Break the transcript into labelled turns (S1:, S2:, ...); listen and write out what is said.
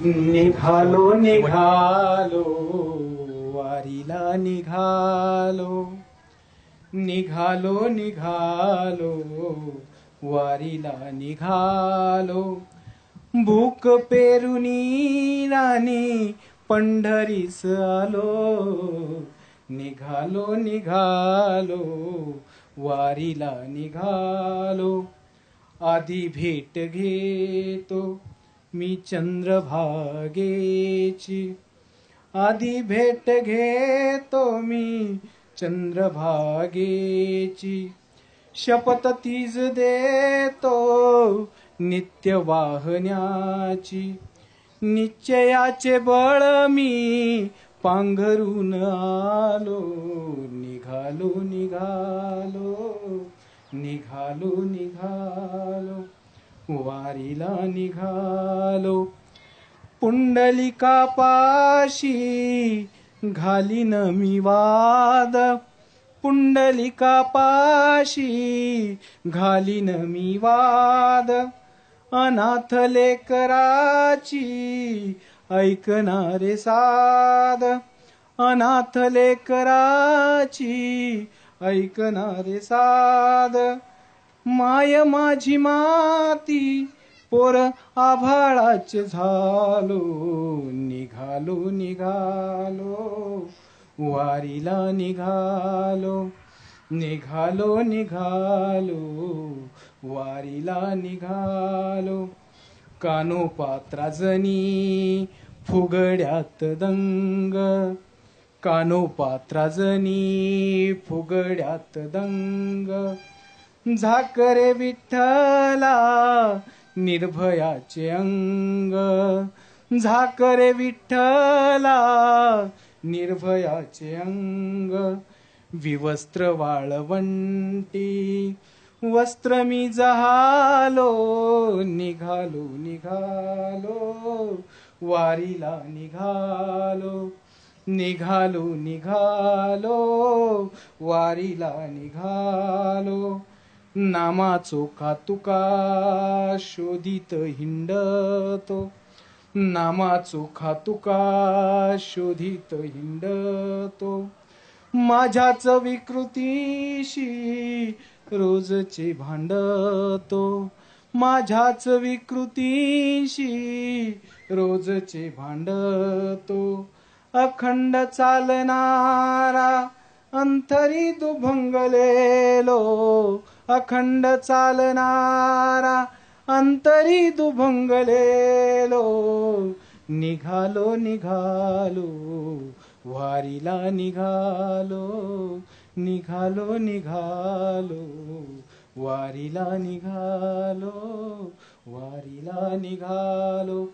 S1: निघालो निघालो वारीला निघालो. निघालो निघालो वारीला निघालो. भूक पेरुनी राणी पंढरीस आलो. निघालो निघालो वारीला निघालो. आधी भेट घेतो. मी चंद्रभागेची. आधी भेट घेतो मी चंद्रभागेची. शपथ तीज देतो नित्य वाहण्याची. निश्चयाचे बळ मी पांघरून आलो निघालो निघालो निघालो निघालो. वारीला निघालो. पुंडलिका पाशी घालीन मी वाद. पुंडलिका पाशी घालीन मी वाद. अनाथ लेकराची ऐकणारे साध अनाथ लेकराची ऐकणारे साध माय माझी माती पोर आभाळाचे झालो निघालो निघालो वारीला निघालो निघालो निघालो वारीला निघालो. कानोपात्राजनी फुगड्यात दंग कानोपात्राजनी फुगड्यात दंग झाकरे विठ्ठला निर्भयाचे अंग. झाकरे विठ्ठला निर्भयाचे अंग. विवस्त्र वाळवंटी वस्त्र मी जहालो निघालो निघालो. वारीला निघालो निघालो निघालो. वारीला निघालो. नामाचो खातुका शोधित हिंडतो. नामाचो खातुका शोधित हिंडतो. माझ्याच विकृतीशी रोजचे भांडतो. माझ्याच विकृतीशी रोजचे भांडतो. अखंड चालणारा अंतरी दुभंगलेलो. अखंड चालणारा अंतरी दुभंगलेलो. निघालो निघालो वारीला निघालो. निघालो निघालो वारीला निघालो वारीला निघालो.